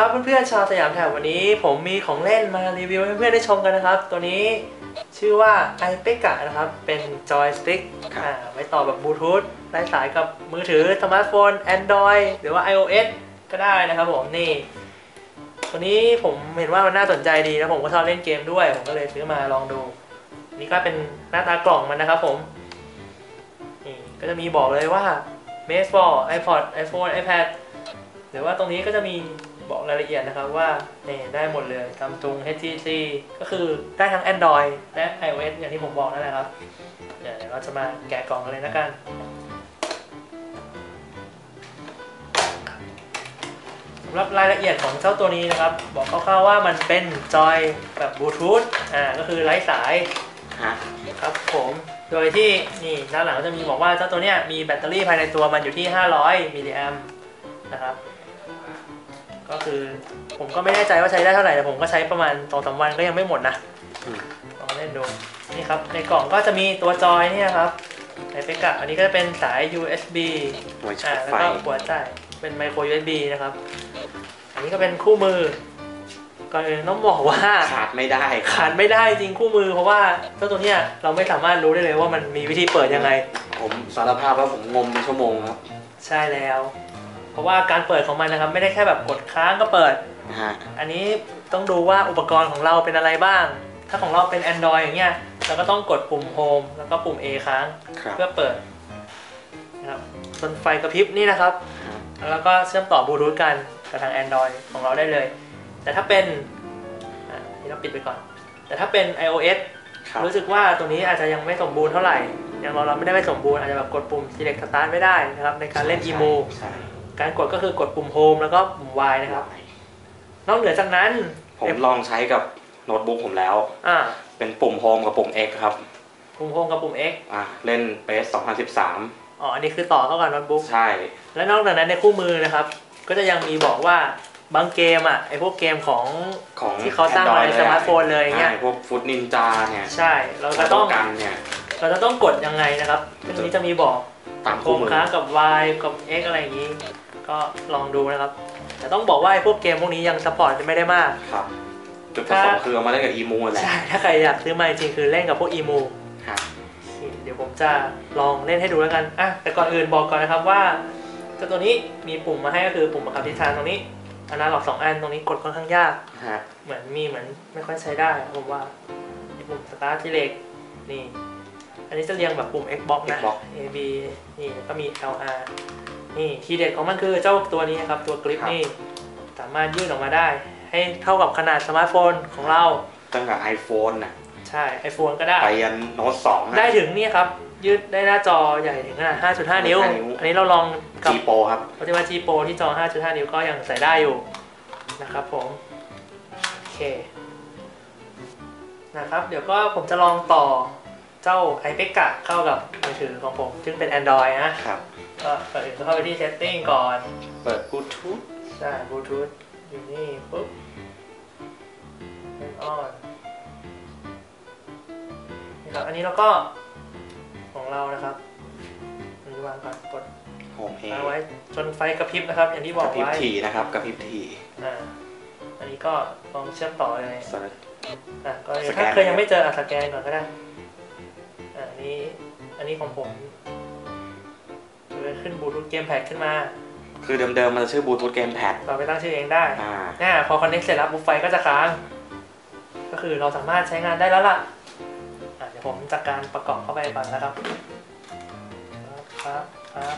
ครับเพื่อนๆชาวสยามแถบวันนี้ ผมมีของเล่นมารีวิวให้เพื่อนๆได้ชมกันนะครับ ตัวนี้ชื่อว่า i p e c a นะครับ เป็นจอยสติ๊กครับอ่าไว้ต่อแบบบลูทูธไร้สายกับมือถือสมาร์ทโฟน Android หรือว่า iOS ก็ได้นะครับผมนี่ตัวนี้ผมเห็นว่ามันน่าสนใจดีแล้วผมก็ชอบเล่นเกมด้วย ผมก็เลยซื้อมาลองดู นี่ก็เป็นหน้าตากล่องมันนะครับผมนี่ก็จะมีบอกเลยว่า m a c e 4 iPod iPhone iPad หรือว่าตรงนี้ก็จะมี บอกรายละเอียดนะครับว่าเนี่ยได้หมดเลยซัมซุง HTC ก็คือได้ทั้ง Android และ iOS อย่างที่ผมบอกนั่นแหละครับ เดี๋ยวเราจะมาแกะกล่องกันเลยนะกันสำหรับรายละเอียดของเจ้าตัวนี้นะครับ บอกคร่าวๆว่ามันเป็นจอยแบบบลูทูธอ่าก็คือไร้สายฮะครับผมโดยที่นี่ด้านหลังก็จะมีบอกว่าเจ้าตัวเนี้ยมีแบตเตอรี่ภายในตัวมันอยู่ที่ 500 มิลลิแอมป์นะครับ ก็คือ ผมก็ไม่แน่ใจว่าใช้ได้เท่าไหร่แต่ผมก็ใช้ประมาณ2อสวันก็ยังไม่หมดนะอืมลองเล่นดูนี่ครับในกล่องก็จะมีตัวจอยเนี่ยครับไอเปกะอันนี้ก็จะเป็นสาย USB หัวชาอ่าร์จแล้วไฟก็หัวจ่ายเป็นไมโคร USB นะครับ อันนี้ก็เป็นคู่มือก่อนอื่นต้องบอกว่าขาดไม่ได้ขาดไม่ได้จริงคู่มือเพราะว่าเจ้าตัวเนี้ยเราไม่สามารถรู้ได้เลยว่ามันมีวิธีเปิดยังไง ผมสารภาพว่าผมงมเป็นชั่วโมงครับ ใช่แล้วเพ ราะว่าการเปิดของมันนะครับ ไม่ได้แค่แบบกดค้างก็เปิดนะฮะอันนี้ต้องดูว่าอุปกรณ์ของเราเป็นอะไรบ้าง ถ้าของเราเป็น Android อย่างเงี้ยเราก็ต้องกดปุ่ม Home แล้วก็ปุ่ม A ค้าง ครับเพื่อเปิดนะครับส่วนไฟกระพริบนี่นะครับ ฮะแล้วก็เชื่อมต่อบลูทูธกันกับทาง Android ของเราได้เลย แต่ถ้าเป็นอะนี่เราปิดไปก่อน แต่ถ้าเป็น iOS ครับรู้สึกว่าตัวนี้อาจจะยังไม่สมบูรณ์เท่าไหร่ยังรองรับไม่ได้ไม่สมบูรณ์อาจจะแบบกดปุ่ม select start ไม่ได้นะครับในการเล่น emu ใช่ การกดก็คือกดปุ่ม home แล้วก็ปุ่ม y นะครับ นอกเหนือจากนั้นผมลองใช้กับโน้ตบุ๊กผมแล้ว อ่า เป็นปุ่มโฮมกับปุ่ม X ครับ ปุ่ม home กับปุ่ม x อะเล่นเ s 2013 อ๋อ อันนี้คือต่อเข้ากับโน้ตบุ๊ก ใช่ และนอกจากนั้นในคู่มือนะครับ ก็จะยังมีบอกว่าบางเกมอะไอพวกเกมของของที่เขาสร้างมาใน Android สมาร์ทโฟนเลยอย่างเงี้ยใช่พวกฟุตนินจาเนี่ย ใช่ เราจะต้องกันเนี่ยเราจะต้องกดยังไงนะครับซึ่งอันนี้จะมีบอกตามโคคู่มมือค้างกับ y กับ x อะไรอย่างนี้ ก็ลองดูนะครับ แต่ต้องบอกว่าไอ้พวกเกมพวกนี้ยังสปอร์ตไม่ได้มาก ครับ จุดประสงค์คือเอามาเล่นกับอีมูแหละ ใช่ ถ้าใครอยากซื้อมาจริงๆคือเล่นกับพวกอีมูฮะเดี๋ยวผมจะลองเล่นให้ดูแล้วกันอะแต่ก่อนอื่นบอกก่อนนะครับว่าเจ้าตัวนี้มีปุ่มมาให้ก็คือปุ่มบังคับทิศทางตรงนี้อนาล็อกสองอันตรงนี้กดค่อนข้างยากฮะเหมือนมีเหมือนไม่ค่อยใช้ได้ผมว่ามีปุ่มสตาร์ทที่เล็กนี่ อันนี้จะเรียงแบบปุ่ม Xbox นะ Xbox A B นี่แล้วก็มี LR นี่ทีเด็ดของมันคือเจ้าตัวนี้นะครับ ตัวกริปครับนี่สามารถยื่นออกมาได้ ให้เท่ากับขนาดสมาร์ทโฟนของเรา ตั้งแต่ iPhone น่ะใช่ iPhone ก็ได้ ไปยันโน้ตสองได้ถึงนี่ครับ ยืดได้หน้าจอใหญ่ถึงขนาด 5.5 นิ้ว5.5นิ้วอันนี้เราลองกับจีโปครับปฏิวัติ G Pro ที่จอ 5.5 นิ้วก็ยังใส่ได้อยู่นะครับผม โอเค นะครับ เดี๋ยวก็ผมจะลองต่อเจ้า i p e c a เข้ากับมือถือของผม ซึ่งเป็น Android นะครับ ก็ก่อนอื่นก็เข้าไปที่ Setting ก่อน เปิดบลูทูธใช่บลูทูธอยู่นี่ ปุ๊บเป็นออนนี่ครับ อันนี้เราก็ของเรานะครับอันนี้วางก่อนกดโฮมเอเอาไว้จนไฟกระพริบนะครับ อย่างที่บกอกระพริบไว้ทีนะครับกระพริบทีอ่าอันนี้ก็ลองเชื่อมต่อเลย สำหรับ อะก็สแกนถ้าเคยยังไม่เจออะสแกนก่อนก็ได้อ่าอันนี้ อันนี้ของผม ขึ้นบลูทูธเกมแพดขึ้นมา คือเดิมๆมันจะชื่อบลูทูธเกมแพดเราไปตั้งชื่อเองได้อ่าอ่าพอคอนเน c t เสร็จแล้วปุ๊บไฟก็จะค้าง ก็คือเราสามารถใช้งานได้แล้วล่ะอะเดี๋ยวผมจัดการประกอบเข้าไปก่อนนะครับครับครับ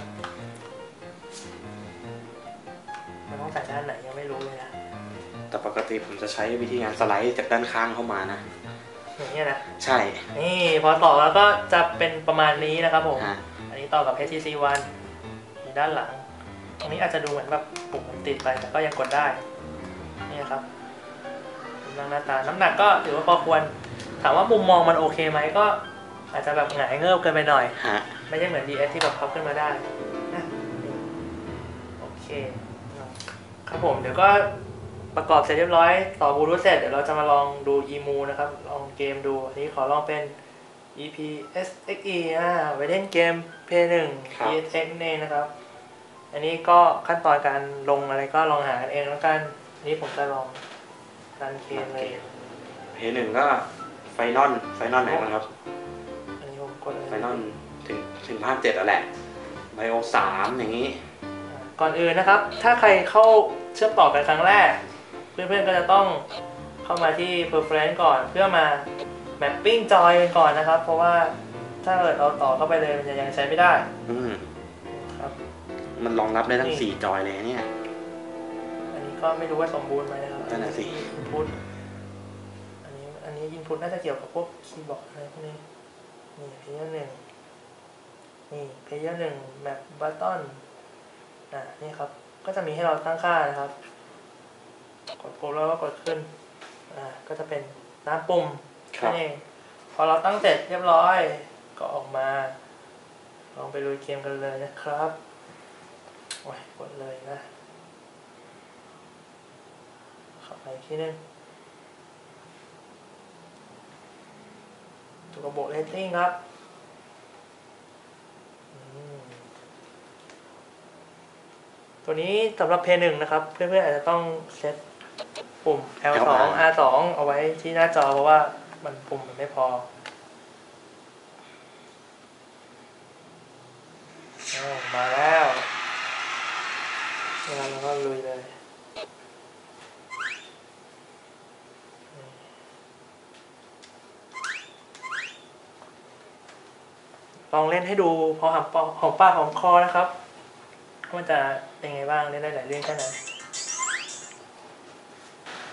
มันต้องใส่ด้านไหนยังไม่รู้เลยนะ แต่ปกติผมจะใช้วิธีการสไลด์จากด้านข้างเข้ามานะอย่างเงี้ยนะ ใช่ นี่พอต่อแล้วก็จะเป็นประมาณนี้นะครับผมฮะอันนี้ต่อกับ HTC One อยู่ด้านหลัง ตรงนี้อาจจะดูเหมือนแบบปุ่มมันติดไปแต่ก็ยังกดได้นี่ครับกำลังหน้าตาน้ำหนักก็ถือว่าพอควร ถามว่ามุมมองมันโอเคไหมก็ อาจจะแบบหงายเงิบเกินไปหน่อยฮะไม่ใช่เหมือน DS ที่แบบพับขึ้นมาได้นะนี่โอเค ครับผมเดี๋ยวก็ประกอบเสร็จเรียบร้อย ต่อบลูทูธเสร็จเดี๋ยวเราจะมาลองดู EMU นะครับ ลองเกมดู อันนี้ขอลองเป็น EP SXE อ่าไว้เล่นเกม P1 ครับ PSX นั่นเองนะครับ อันนี้ก็ขั้นตอนการลงอะไรก็ลองหากันเองแล้วกันอันนี้ผมจะลองดันเคนเลยเพย์หนึ่งก็ไฟนอลไฟนอลไหนบ้างครับ อันนี้ผมกดเลยไฟนอลถึงถึงภาคเจ็ดแล้วแหละไบโอสามอย่างนี้ ก่อนอื่นนะครับ ถ้าใครเข้าเชื่อมต่อกันครั้งแรก เพื่อนๆก็จะต้องเข้ามาที่ preference ก่อนเพื่อมา mapping จอยกันก่อนนะครับ เพราะว่าถ้าเกิดเราต่อเข้าไปเลยมันจะยังใช้ไม่ได้อืมครับ มันรองรับได้ทั้งนี่สี่จอยเลยเนี่ย อันนี้ก็ไม่รู้ว่าสมบูรณ์ไหมนะครับนั่นน่ะสิ อินพุตอันนี้ อันนี้อินพุตน่าจะเกี่ยวกับพวกคีย์บอร์ดอะไรพวกนี้ นี่เพย์หนึ่งนี่เพย์หนึ่งแมปบัตตอนอะนี่ครับ ก็จะมีให้เราตั้งค่านะครับ กดปุ่มแล้วก็กดขึ้น อ่า ก็จะเป็นน้ำปุ่มครับ นั่นเองพอเราตั้งเสร็จเรียบร้อย ก็ออกมา ลองไปลุยเกมกันเลยนะครับ โอ้ยกดเลยนะเข้าไปอีกที่นึงตัวระบบเรตติ้งครับอืมตัวนี้สำหรับเพย์หนึ่งนะครับ เพื่อนๆอาจจะต้องเซตปุ่ม L2 R2 เอาไว้ที่หน้าจอเพราะว่ามันปุ่มมันไม่พออ้าวมาแล้วงั้นเราก็ลุยเลย ลองเล่นให้ดูพอหอมปากหอมปากหอมคอนะครับว่ามันจะเป็นไงบ้างเล่นได้หลายเรื่องแค่ไหน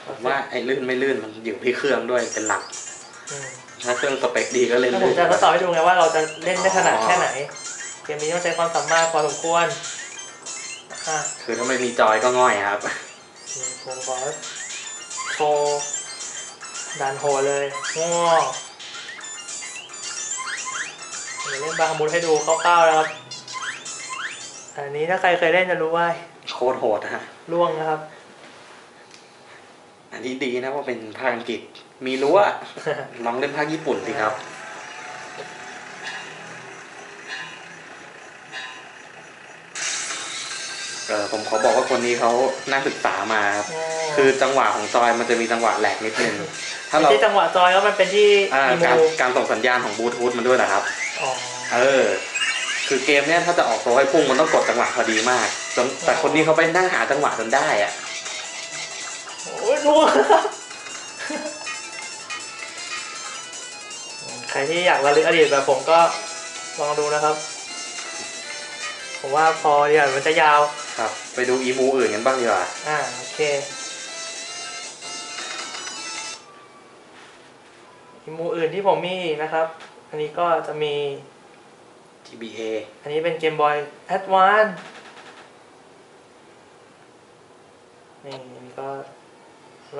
ผมว่าไอ้ลื่นไม่ลื่นมันอยู่ที่เครื่องด้วยเป็นหลักอืมถ้าเครื่องสเปคดีก็เล่นแล้วผมลื่นจะทดสอบให้ดูไงว่าเราจะเล่นได้ขนาดแค่ไหนเกมนี้ต้องใช้ความสามารถพอสมควรอะคือถ้าไม่มีจอยก็ง่อยครับนี่ผมขอโชว์ดันโหดเลยง้อเดี๋ยว เล่นบาฮามุดให้ดูคร่าวๆนะครับ อันนี้ถ้าใครเคยเล่นจะรู้ว่าโคตรโหดนะฮะล่วงนะครับ อันนี้ดีนะว่าเป็นภาคอังกฤษ มีรั้วลองเล่นภาคญี่ปุ่นสิครับ เออผมขอบอกว่าคนนี้เขาน่าศึกษามาครับ คือจังหวะของจอยมันจะมีจังหวะแหลกนิดนึง ถ้าไม่เราใช่จังหวะจอยแล้วมันเป็นที่อ่าอีการมูการส่งสัญญาณของบลูทูธมันด้วยนะครับอ๋อ เออ คือเกมเนี้ยถ้าจะออกตัวให้พุ่งมันต้องกดจังหวะพอดีมากจนแต่คนนี้เขาไปนั่งหาจังหวะจนได้อะโอ้ยล่วงใครที่อยากระลึกอดีตแบบผมก็ลองดูนะครับ ผมว่าพอเดี๋ยวมันจะยาวครับ ไปดูอีมูอื่นกันบ้างดีกว่าอ่าโอเคอีมูอื่นที่ผมมีอีกนะครับ อันนี้ก็จะมี TBA อันนี้เป็นเกมบอยแอดวานนี่อันนี้ก็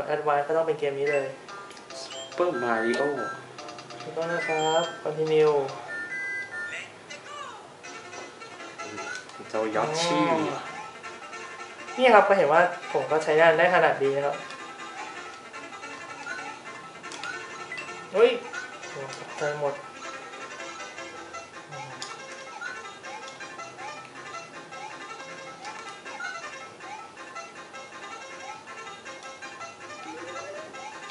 แอดวานก็ต้องเป็นเกมนี้เลย Super Mario แล้วก็นะครับ continue เจ้ายอดชี่นี่ครับก็เห็นว่าผมก็ใช้งานได้ขนาดดีนะครับเฮ้ยโอ้ตกใจหมด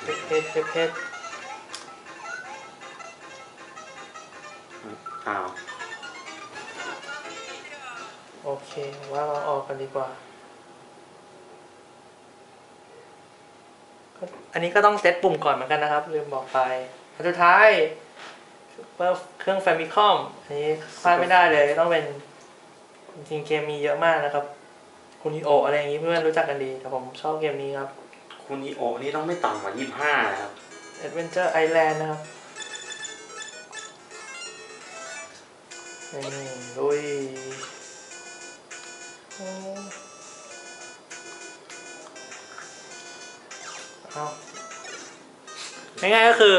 เพชรเพชรเพชรเพชรอ้าว โอเค ว่าเราออกกันดีกว่าก็อันนี้ก็ต้องเซตปุ่มก่อนเหมือนกันนะครับ ลืมบอกไปอันสุดท้ายเพื่อเครื่องแฟมิคอมอันนี้พลาดไม่ได้เลย ต้องเป็น จริงๆเกมมีเยอะมากนะครับ คุณอิโออะไรอย่างนี้เพื่อนรู้จักกันดี แต่ผมชอบเกมนี้ครับ คุณอีโอนี่ต้องไม่ต่ำกว่า25นะครับ Adventure Island นะครับนี่ลุยโอ้เอาง่ายๆก็คือ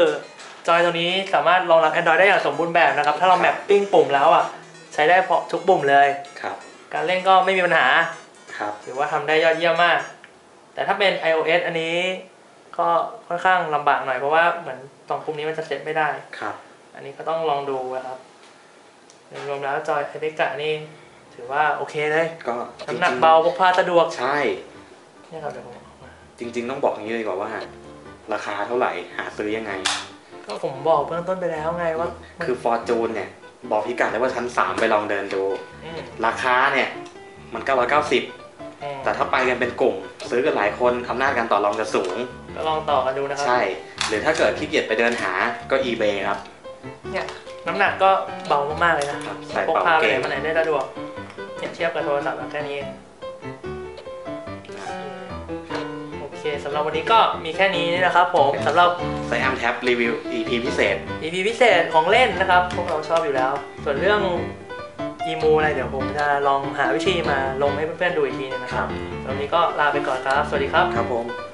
จอยตัวนี้สามารถรองรับ Android ได้อย่างสมบูรณ์แบบนะครับ ถ้าเราแมปปิ้งปุ่มแล้วอะ ใช้ได้พอทุกปุ่มเลย ครับ การเล่นก็ไม่มีปัญหา ครับ ถือว่าทำได้ยอดเยี่ยมมาก แต่ถ้าเป็น iOS อันนี้ก็ค่อนข้างลำบากหน่อยเพราะว่าเหมือนสองปุ่มนี้มันจะเซตไม่ได้ ครับ อันนี้ก็ต้องลองดูนะครับโดยรวมแล้วจอยไอเดกะนี่ถือว่าโอเคเลยก็น้ำหนักเบาพกพาสะดวกใช่เนี่ยครับเดี๋ยวผมเอามาจริง ๆ ต้องบอกอย่างนี้เลยดีกว่าว่า ราคาเท่าไหร่หาซื้อยังไง ก็ผมบอกเบื้องต้นไปแล้วไงว่า คือฟอร์จูนเนี่ย บอกพิกัดเลยว่าชั้น 3 ไปลองเดินดูอืมราคาเนี่ย มัน 990อืม แต่ถ้าไปกันเป็นกลุ่ม ซื้อกันหลายคนอำนาจการต่อรองจะสูง ก็ลองต่อกันดูนะครับใช่ หรือถ้าเกิดขี้เกียจไปเดินหาก็ eBay ครับ เนี่ยน้ำหนักก็เบามากๆเลยนะครับใส่พกเป๋าพาไปเกไหนงมาไหนได้สะดวกเนี่ยเทียบกับโทรศัพท์แค่นี้เองโอเคสำหรับวันนี้ก็มีแค่นี้นะครับผมสำหรับไซแอมแท็บรีวิว EP พิเศษ EP พิเศษของเล่นนะครับ พวกเราชอบอยู่แล้ว ส่วนเรื่อง อีมูอะไรเดี๋ยวผมจะลองหาวิธีมาลงให้เพื่อนๆดูอีกทีนึงนะครับสำหรับวันนี้ก็ลาไปก่อนครับ สวัสดีครับ ครับผม